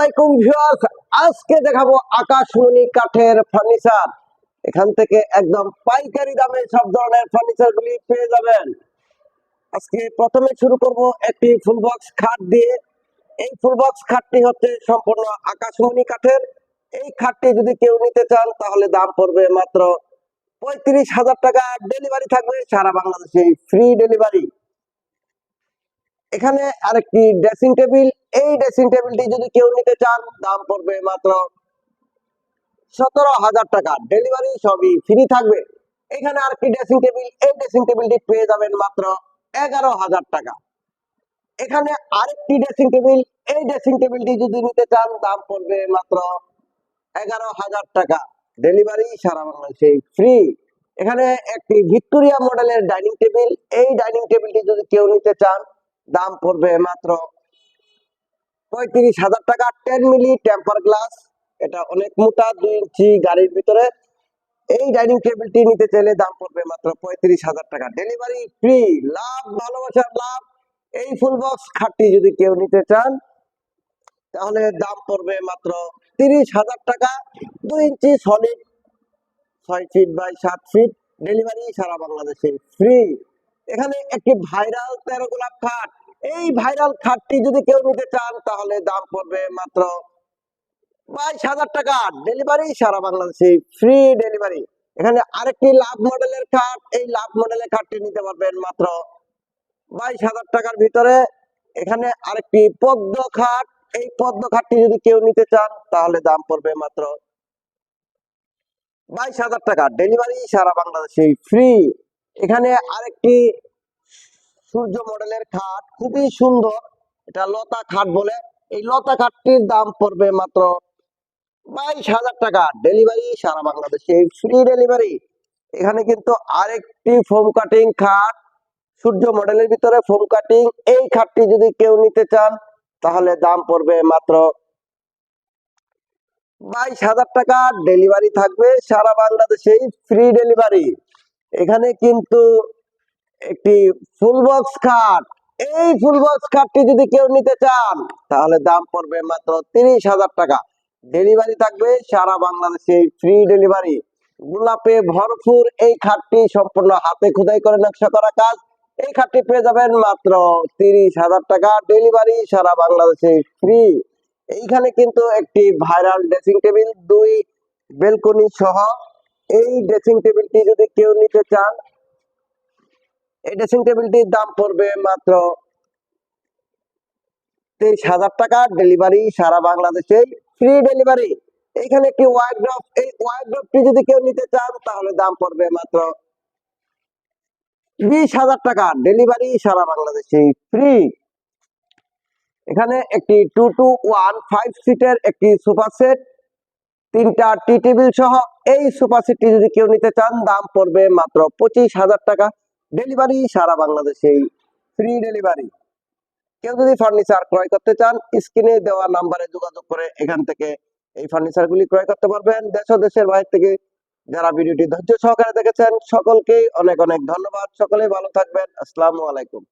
আলাইকুম ভিউয়ার্স, আজকে দেখাবো আকাশমণি কাঠের ফার্নিচার এখান থেকে একদম পাইকারি দামে সব ধরনের ফার্নিচার গুলি পেয়ে যাবেন। আজকে প্রথমে শুরু করব একটি ফুল বক্স খাট দিয়ে। এই ফুল বক্স খাটটি হচ্ছে সম্পূর্ণ আকাশমণি কাঠের। এই খাটটি যদি কেউ নিতে চান, তাহলে দাম পড়বে মাত্র পঁয়ত্রিশ হাজার টাকা। ডেলিভারি থাকবে সারা বাংলাদেশে, ফ্রি ডেলিভারি। এখানে আরেকটি ড্রেসিং টেবিল এই ড্রেসিং টেবিলটি যদি কেউ নিতে চান, দাম পড়বে মাত্র সতেরো হাজার টাকা। ডেলিভারি সবই ফ্রি থাকবে। এখানে আরেকটি ড্রেসিং টেবিল এই ড্রেসিং টেবিলটি পেয়ে যাবেন মাত্র এগারো হাজার টাকা। এখানে আরেকটি ড্রেসিং টেবিল এই ড্রেসিং টেবিলটি যদি নিতে চান, দাম পড়বে মাত্র এগারো হাজার টাকা। ডেলিভারি সারা বাংলাদেশে ফ্রি এখানে একটি ভিক্টোরিয়া মডেলের ডাইনিং টেবিল এই ডাইনিং টেবিলটি যদি কেউ নিতে চান দাম পড়বে মাত্র পঁয়ত্রিশ হাজার টাকা টেন মিলি টেম্পার গ্লাস এটা অনেক মোটা, দুই ইঞ্চি গাড়ির ভিতরে। এই ডাইনিং টেবিলটি নিতে চাইলে দাম পড়বে মাত্র পঁয়ত্রিশ হাজার টাকা। ডেলিভারি ফ্রি লাভ, ভালোবাসার লাভ, এই ফুল বক্স খাটটি যদি কেউ নিতে চান, তাহলে দাম পড়বে মাত্র তিরিশ হাজার টাকা। দুই ইঞ্চি সলিড ছয় ফিট বাই সাত ফিট ডেলিভারি সারা বাংলাদেশে ফ্রি এখানে একটি ভাইরাল তেরো গোলাপ খাট। এই ভাইরাল খাটটি যদি কেউ নিতে চান, তাহলে দাম পড়বে মাত্র বাইশ হাজার টাকা। ডেলিভারি সারা বাংলাদেশে ফ্রি ডেলিভারি এখানে আরেকটি লাভ মডেলের খাট, এই লাভ মডেলের খাটটি নিতে পারবেন মাত্র বাইশ হাজার টাকার ভিতরে। এখানে আরেকটি পদ্ম খাট, এই পদ্ম খাটটি যদি কেউ নিতে চান, তাহলে দাম পড়বে মাত্র বাইশ হাজার টাকা। ডেলিভারি সারা বাংলাদেশে ফ্রি এখানে আরেকটি সূর্য মডেলের খাট খুবই সুন্দর। এটা লতা খাট বলে। এই লতা খাটটির দাম পড়বে মাত্র বাইশ হাজার টাকা। ডেলিভারি সারা বাংলাদেশে, ফ্রি ডেলিভারি। এখানে কিন্তু আরেকটি ফোম কাটিং খাট। সূর্য মডেলের ভিতরে ফোম কাটিং। এই খাটটি যদি কেউ নিতে চান, তাহলে দাম পড়বে মাত্র বাইশ হাজার টাকা। ডেলিভারি থাকবে সারা বাংলাদেশে ফ্রি ডেলিভারি। এখানে কিন্তু একটি ফুল বক্স খাট। এই ফুল বক্স খাটটি যদি কেউ নিতে চান, তাহলে দাম পড়বে মাত্র তিরিশ হাজার টাকা। ডেলিভারি থাকবে সারা বাংলাদেশে ফ্রি ডেলিভারি গোলাপে ভরপুর এই খাটটি সম্পূর্ণ হাতে খোদাই করে নকশা করা কাজ। এই খাটটি পেয়ে যাবেন মাত্র তিরিশ হাজার টাকা। ডেলিভারি সারা বাংলাদেশে ফ্রি এইখানে কিন্তু একটি ভাইরাল ড্রেসিং টেবিল দুই বেলকনি সহ। এই ড্রেসিং টেবিলটি যদি কেউ নিতে চান এই ড্রেসিং টেবিলটির দাম পড়বে মাত্র তেইশ হাজার টাকা। ডেলিভারি সারা বাংলাদেশে ফ্রি ডেলিভারি এখানে একটি ওয়াইড্রপ এই ওয়াইড্রপটি যদি কেউ নিতে চান, তাহলে দাম পড়বে মাত্র বিশ হাজার টাকা। ডেলিভারি সারা বাংলাদেশে ফ্রি এখানে একটি টু টু ওয়ান ফাইভ সিটের একটি সোফা সেট তিনটা টি টেবিল সহ এই সোফা সেটটি যদি কেউ নিতে চান, দাম পড়বে মাত্র পঁচিশ হাজার টাকা। ডেলিভারি সারা বাংলাদেশে ফ্রি ডেলিভারি কেউ যদি ফার্নিচার ক্রয় করতে চান স্ক্রিনে দেওয়া নাম্বারে যোগাযোগ করে এখান থেকে এই ফার্নিচার গুলি ক্রয় করতে পারবেন। দেশ ও দেশের বাইরে থেকে যারা ভিডিওটি ধৈর্য সহকারে দেখেছেন সকলকেই অনেক অনেক ধন্যবাদ। সকলেই ভালো থাকবেন। আসসালামু আলাইকুম।